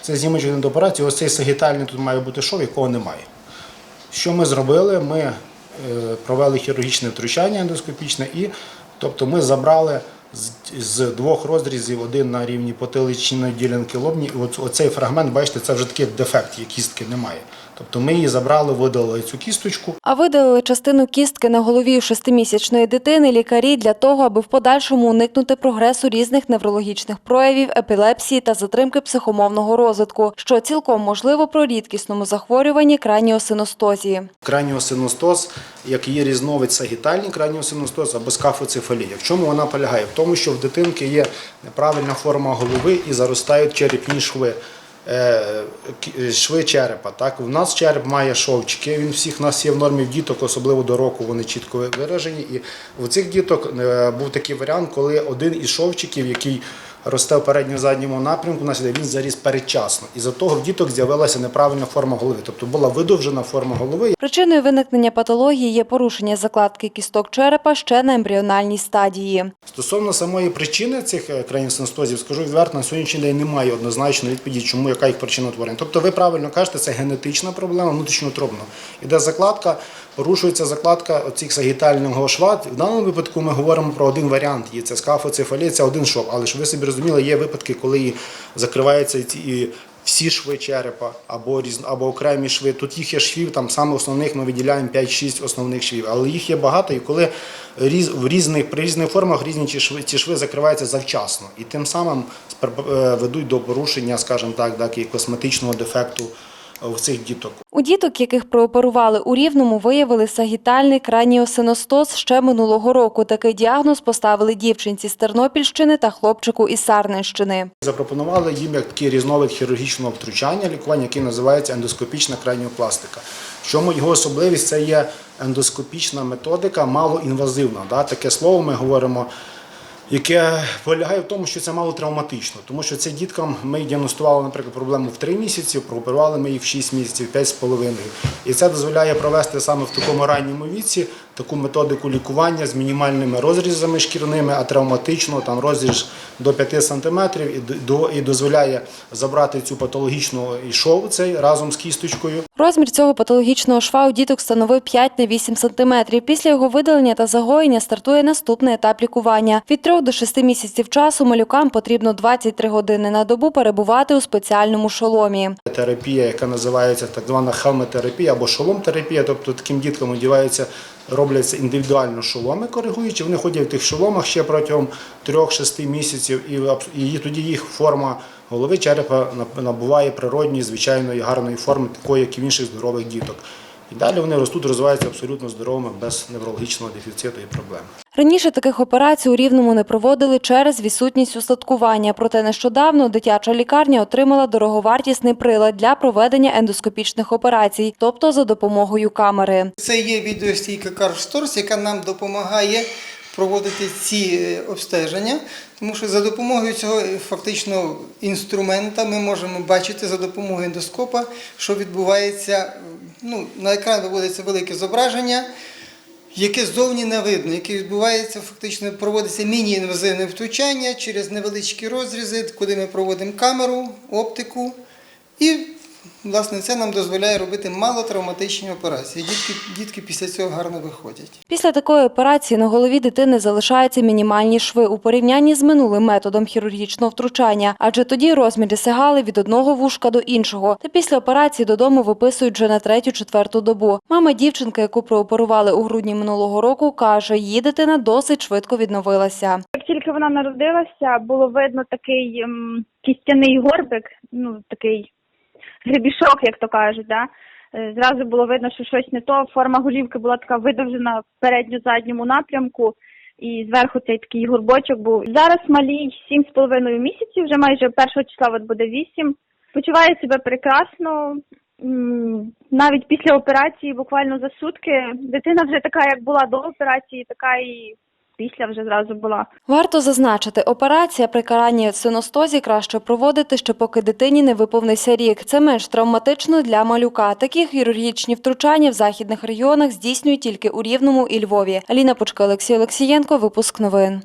Це знімач до операції. Ось цей сагітальний тут має бути шов, якого немає. Що ми зробили? Ми е, провели хірургічне втручання ендоскопічне і тобто ми забрали з двох розрізів один на рівні потиличної ділянки лобні. І оцей фрагмент, бачите, це вже такий дефект, є кістки немає. Тобто ми її забрали, видалили цю кісточку. А видалили частину кістки на голові шестимісячної дитини лікарі для того, аби в подальшому уникнути прогресу різних неврологічних проявів, епілепсії та затримки психомовного розвитку, що цілком можливо при рідкісному захворюванні краніосиностозії. Краніосиностоз, як є різновид сагітальний краніосиностоз або скафоцефалія. В чому вона полягає? В тому, що в дитинки є неправильна форма голови і заростають черепні шви. Е, Шви черепа. Так? У нас череп має шовчики, він всіх у нас є в нормі в діток, особливо до року вони чітко виражені. І у цих діток е, був такий варіант, коли один із шовчиків, який росте в передньо-задньому напрямку, у нас він заріс передчасно. І за того в діток з'явилася неправильна форма голови. Тобто була видовжена форма голови, Причиною виникнення патології є порушення закладки кісток черепа ще на ембріональній стадії. Стосовно самої причини цих е, краніосиностозів, скажу відверто, на сьогоднішній день немає однозначної відповіді, чому яка їх причина утворення. Тобто, ви правильно кажете, це генетична проблема внутрішньотробна. Іде закладка, порушується закладка оцих сагітального шва. В даному випадку ми говоримо про один варіант. Є це скафоцефалія, це один шов. Але ж ви собі розуміли, є випадки, коли закриваються і всі шви черепа або або окремі шви. Тут їх є швів, там саме основних ми виділяємо 5-6 основних швів, але їх є багато, і коли різ, в різних при різних формах різні ці шви, ці шви закриваються завчасно, і тим самим е, ведуть до порушення, скажімо так, так і косметичного дефекту в цих діток. У діток, яких прооперували у Рівному, виявили сагітальний краніосиностоз ще минулого року. Такий діагноз поставили дівчинці з Тернопільщини та хлопчику із Сарненщини. Запропонували їм як такий різновид хірургічного втручання, лікування, який називається ендоскопічна краніопластика. В чому його особливість? Це є ендоскопічна методика, малоінвазивна. Таке слово ми говоримо, яке полягає в тому, що це мало травматично. Тому що це діткам ми діагностували, наприклад, проблему в 3 місяці, прооперували ми їх в 6 місяців, 5,5. І це дозволяє провести саме в такому ранньому віці таку методику лікування з мінімальними розрізами шкірними, а травматично там розріз до 5 см і, до, і дозволяє забрати цю патологічну і шов цей разом з кісточкою. Розмір цього патологічного шва у діток становив 5 на 8 см. Після його видалення та загоєння стартує наступний етап лікування. Від 3 до 6 місяців часу малюкам потрібно 23 години на добу перебувати у спеціальному шоломі. терапія, яка називається так звана хелметерапія або шолом-терапія. Тобто таким діткам одіваються, робляться індивідуально шоломи коригуючі. Вони ходять в тих шоломах ще протягом 3-6 місяців, і тоді їх форма голови черепа набуває природньої, звичайної, гарної форми, такої, як і в інших здорових діток. І далі вони ростуть, розвиваються абсолютно здоровими, без неврологічного дефіциту і проблем. Раніше таких операцій у Рівному не проводили через відсутність устаткування. Проте нещодавно дитяча лікарня отримала дороговартісний прилад для проведення ендоскопічних операцій, тобто за допомогою камери. Це є відеостійка Карсторс, яка нам допомагає проводити ці е, обстеження, тому що за допомогою цього е, фактично інструмента ми можемо бачити за допомогою ендоскопа, що відбувається. Ну, на екран виводиться велике зображення, яке ззовні не видно, яке відбувається, фактично проводиться міні-інвазивне втручання через невеличкі розрізи, куди ми проводимо камеру, оптику. І, власне, це нам дозволяє робити малотравматичні операції. Дітки, дітки після цього гарно виходять. Після такої операції на голові дитини залишаються мінімальні шви у порівнянні з минулим методом хірургічного втручання, адже тоді розміри сягали від одного вушка до іншого. Та після операції додому виписують вже на третю-четверту добу. Мама дівчинки, яку прооперували у грудні минулого року, каже, її дитина досить швидко відновилася. Як тільки вона народилася, було видно такий ем, кістяний горбик, ну такий гребішок, як то кажуть. Да? Е, Зразу було видно, що щось не то. Форма голівки була така видовжена в передньо-задньому напрямку, і зверху цей такий горбочок був. Зараз малій 7,5 місяців, вже майже першого числа от буде 8. Почуває себе прекрасно. Навіть після операції, буквально за сутки, дитина вже така, як була до операції, така і після вже зразу була. Варто зазначити, операція при каранні синостозі краще проводити, ще поки дитині не виповнився рік. Це менш травматично для малюка. Такі хірургічні втручання в західних регіонах здійснюють тільки у Рівному і Львові. Аліна Пучка, Олексій Олексієнко, випуск новин.